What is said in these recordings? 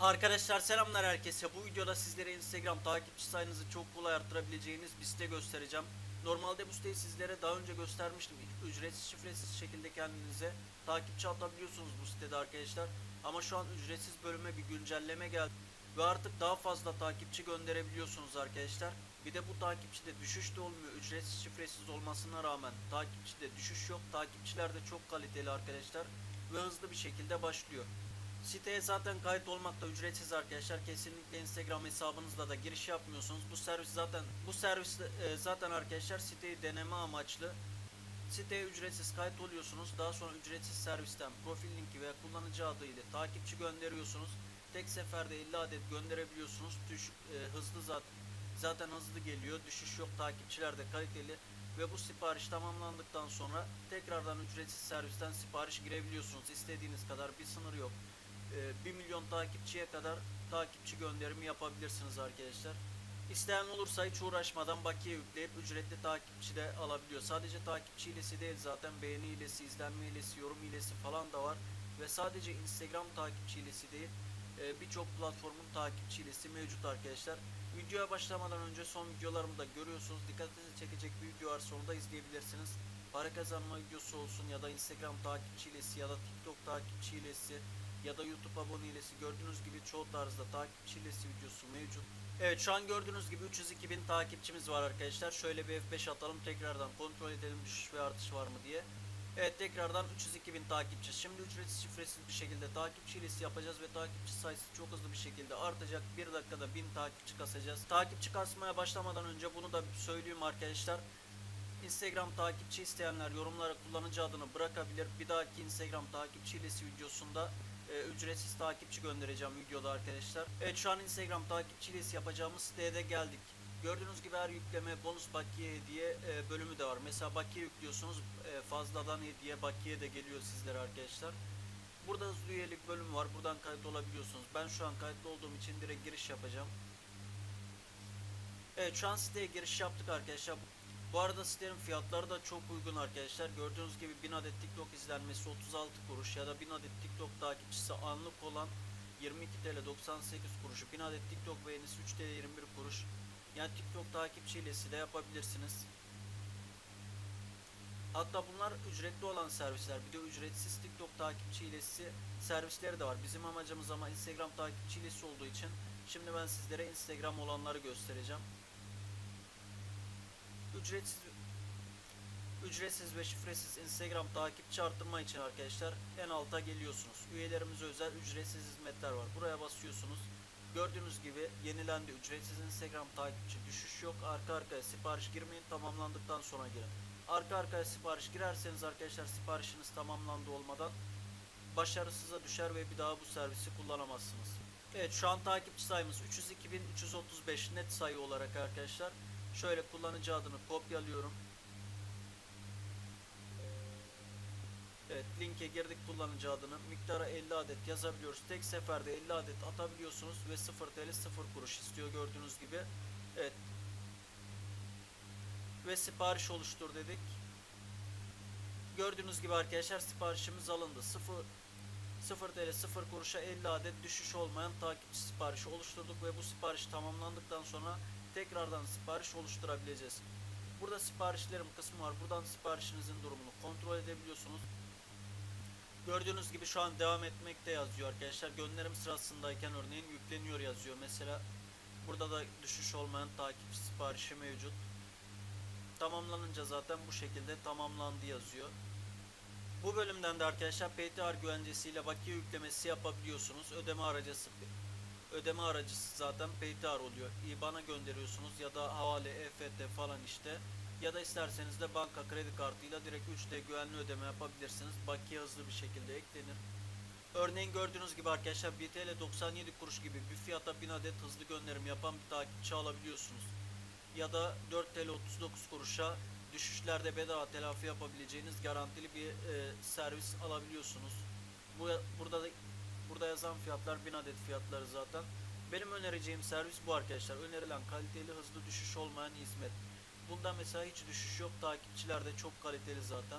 Arkadaşlar selamlar herkese. Bu videoda sizlere Instagram takipçi sayınızı çok kolay arttırabileceğiniz bir site göstereceğim. Normalde bu siteyi sizlere daha önce göstermiştim. Ücretsiz şifresiz şekilde kendinize takipçi atabiliyorsunuz bu sitede arkadaşlar. Ama şu an ücretsiz bölüme bir güncelleme geldi. Ve artık daha fazla takipçi gönderebiliyorsunuz arkadaşlar. Bir de bu takipçide düşüş de olmuyor. Ücretsiz şifresiz olmasına rağmen takipçide düşüş yok. Takipçiler de çok kaliteli arkadaşlar. Ve hızlı bir şekilde başlıyor. Siteye zaten kayıt olmak da ücretsiz arkadaşlar. Kesinlikle Instagram hesabınızla da giriş yapmıyorsunuz. Bu servis zaten bu servis e, zaten arkadaşlar siteyi deneme amaçlı. Siteye ücretsiz kayıt oluyorsunuz. Daha sonra ücretsiz servisten profil linki veya kullanıcı adı ile takipçi gönderiyorsunuz. Tek seferde 50 adet gönderebiliyorsunuz. Düşük e, hızlı zaten zaten hızlı geliyor. Düşüş yok. Takipçiler de kaliteli ve bu sipariş tamamlandıktan sonra tekrardan ücretsiz servisten sipariş girebiliyorsunuz. İstediğiniz kadar bir sınır yok. Ee, 1 milyon takipçiye kadar takipçi gönderimi yapabilirsiniz arkadaşlar. İsteyen olursa hiç uğraşmadan bakiye yükleyip ücretli takipçi de alabiliyor. Sadece takipçi hilesi değil zaten beğeni hilesi, izlenme hilesi, yorum hilesi falan da var. Ve sadece Instagram takipçi hilesi değil e, birçok platformun takipçi hilesi mevcut arkadaşlar. Videoya başlamadan önce son videolarımı da görüyorsunuz. Dikkatinizi çekecek bir video varsa onu da izleyebilirsiniz. Para kazanma videosu olsun ya da Instagram takipçi hilesi ya da TikTok takipçi hilesi ya da YouTube abone gördüğünüz gibi çoğu tarzda takipçi hilesi videosu mevcut. Evet şu an gördüğünüz gibi 302 bin takipçimiz var arkadaşlar. Şöyle bir F5 atalım tekrardan kontrol edelim düşüş ve artış var mı diye. Evet tekrardan 302 bin takipçi. Şimdi ücretsiz şifresiz bir şekilde takipçi hilesi yapacağız ve takipçi sayısı çok hızlı bir şekilde artacak. Bir dakikada 1000 takipçi kasacağız. Takipçi kasmaya başlamadan önce bunu da söyleyeyim arkadaşlar. Instagram takipçi isteyenler yorumlara kullanıcı adını bırakabilir. Bir dahaki Instagram takipçi hilesi videosunda e, ücretsiz takipçi göndereceğim videoda arkadaşlar. Evet şu an Instagram takipçi hilesi yapacağımız siteye de geldik. Gördüğünüz gibi her yükleme bonus bakiye hediye e, bölümü de var. Mesela bakiye yüklüyorsunuz e, fazladan hediye bakiye de geliyor sizlere arkadaşlar. Burada hızlı üyelik bölümü var. Buradan kayıt olabiliyorsunuz. Ben şu an kayıtlı olduğum için direkt giriş yapacağım. Evet şu an siteye giriş yaptık arkadaşlar. Bu arada sitenin fiyatları da çok uygun arkadaşlar. Gördüğünüz gibi 1000 adet TikTok izlenmesi 36 kuruş ya da 1000 adet TikTok takipçisi anlık olan 22 TL 98 kuruş. 1000 adet TikTok beğenisi 3 TL 21 kuruş. Yani TikTok takipçi hilesi de yapabilirsiniz. Hatta bunlar ücretli olan servisler. Bir de ücretsiz TikTok takipçi hilesi servisleri de var. Bizim amacımız ama Instagram takipçi hilesi olduğu için şimdi ben sizlere Instagram olanları göstereceğim. Ücretsiz ücretsiz ve şifresiz Instagram takipçi arttırma için arkadaşlar en alta geliyorsunuz. Üyelerimize özel ücretsiz hizmetler var. Buraya basıyorsunuz. Gördüğünüz gibi yenilendi ücretsiz Instagram takipçi düşüş yok. Arka arkaya sipariş girmeyin tamamlandıktan sonra girin. Arka arkaya sipariş girerseniz arkadaşlar siparişiniz tamamlandı olmadan başarısıza düşer ve bir daha bu servisi kullanamazsınız. Evet şu an takipçi sayımız 302.335 net sayı olarak arkadaşlar. Şöyle kullanıcı adını kopyalıyorum. Evet linke girdik kullanıcı adını. Miktara 50 adet yazabiliyoruz. Tek seferde 50 adet atabiliyorsunuz ve 0 TL 0 kuruş istiyor gördüğünüz gibi. Evet. Ve sipariş oluştur dedik. Gördüğünüz gibi arkadaşlar siparişimiz alındı. 0 0 TL 0 kuruşa 50 adet düşüş olmayan takipçi siparişi oluşturduk ve bu sipariş tamamlandıktan sonra tekrardan sipariş oluşturabileceğiz. Burada siparişlerim kısmı var. Buradan siparişinizin durumunu kontrol edebiliyorsunuz. Gördüğünüz gibi şu an devam etmekte yazıyor arkadaşlar. Gönderim sırasındayken örneğin yükleniyor yazıyor. Mesela burada da düşüş olmayan takipçi siparişi mevcut. Tamamlanınca zaten bu şekilde tamamlandı yazıyor. Bu bölümden de arkadaşlar PTR güvencesiyle bakiye yüklemesi yapabiliyorsunuz. Ödeme aracısı ödeme aracısı zaten PayTar oluyor. IBAN'a gönderiyorsunuz ya da havale, EFT falan işte. Ya da isterseniz de banka kredi kartıyla direkt 3D güvenli ödeme yapabilirsiniz. Bakiye hızlı bir şekilde eklenir. Örneğin gördüğünüz gibi arkadaşlar 1 TL 97 kuruş gibi bir fiyata 1000 adet hızlı gönderim yapan bir takipçi alabiliyorsunuz. Ya da 4 TL 39 kuruşa düşüşlerde bedava telafi yapabileceğiniz garantili bir e, servis alabiliyorsunuz. Bu burada da Burada yazan fiyatlar 1000 adet fiyatları zaten. Benim önereceğim servis bu arkadaşlar. Önerilen kaliteli hızlı düşüş olmayan hizmet. Bunda mesela hiç düşüş yok. Takipçiler de çok kaliteli zaten.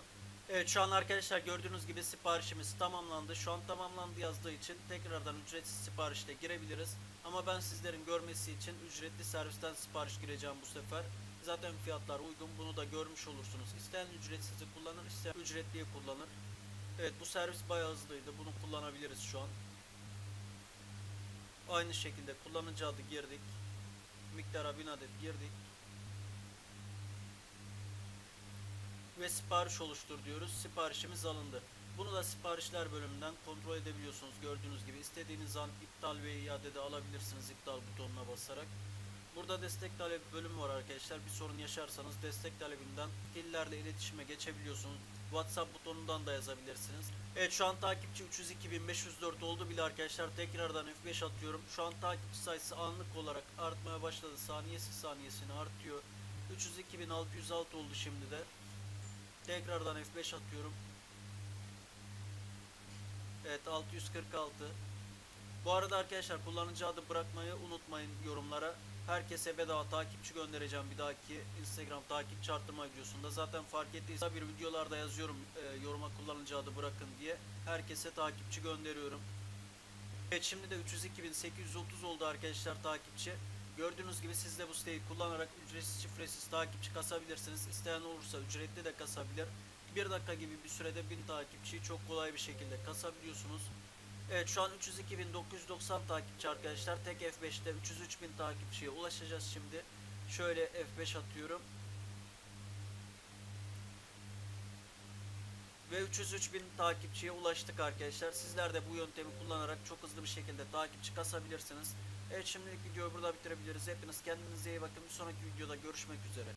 Evet şu an arkadaşlar gördüğünüz gibi siparişimiz tamamlandı. Şu an tamamlandı yazdığı için tekrardan ücretsiz siparişle girebiliriz. Ama ben sizlerin görmesi için ücretli servisten sipariş gireceğim bu sefer. Zaten fiyatlar uygun. Bunu da görmüş olursunuz. İsteyen ücretsizi kullanır, isteyen ücretliyi kullanır. Evet bu servis bayağı hızlıydı. Bunu kullanabiliriz şu an. Aynı şekilde kullanıcı adı girdik. Miktara 1000 adet girdik. Ve sipariş oluştur diyoruz. Siparişimiz alındı. Bunu da siparişler bölümünden kontrol edebiliyorsunuz. Gördüğünüz gibi istediğiniz an iptal ve iade de alabilirsiniz iptal butonuna basarak. Burada destek talebi bölümü var arkadaşlar. Bir sorun yaşarsanız destek talebinden illerle iletişime geçebiliyorsunuz. WhatsApp butonundan da yazabilirsiniz. Evet şu an takipçi 302.504 oldu bile arkadaşlar. Tekrardan F5 atıyorum. Şu an takipçi sayısı anlık olarak artmaya başladı. Saniyesi saniyesine artıyor. 302.606 oldu şimdi de. Tekrardan F5 atıyorum. Evet 646. Bu arada arkadaşlar kullanıcı adı bırakmayı unutmayın yorumlara. Herkese bedava takipçi göndereceğim bir dahaki Instagram takipçi arttırma videosunda. Zaten fark ettiyse bir videolarda yazıyorum e, yoruma kullanıcı adı bırakın diye. Herkese takipçi gönderiyorum. Evet şimdi de 302.830 oldu arkadaşlar takipçi. Gördüğünüz gibi siz de bu siteyi kullanarak ücretsiz şifresiz takipçi kasabilirsiniz. İsteyen olursa ücretli de kasabilir. Bir dakika gibi bir sürede 1000 takipçiyi çok kolay bir şekilde kasabiliyorsunuz. Evet şu an 302.990 takipçi arkadaşlar. Tek F5'te 303.000 takipçiye ulaşacağız şimdi. Şöyle F5 atıyorum. Ve 303.000 takipçiye ulaştık arkadaşlar. Sizler de bu yöntemi kullanarak çok hızlı bir şekilde takipçi kasabilirsiniz. Evet şimdilik videoyu burada bitirebiliriz. Hepiniz kendinize iyi bakın. Bir sonraki videoda görüşmek üzere.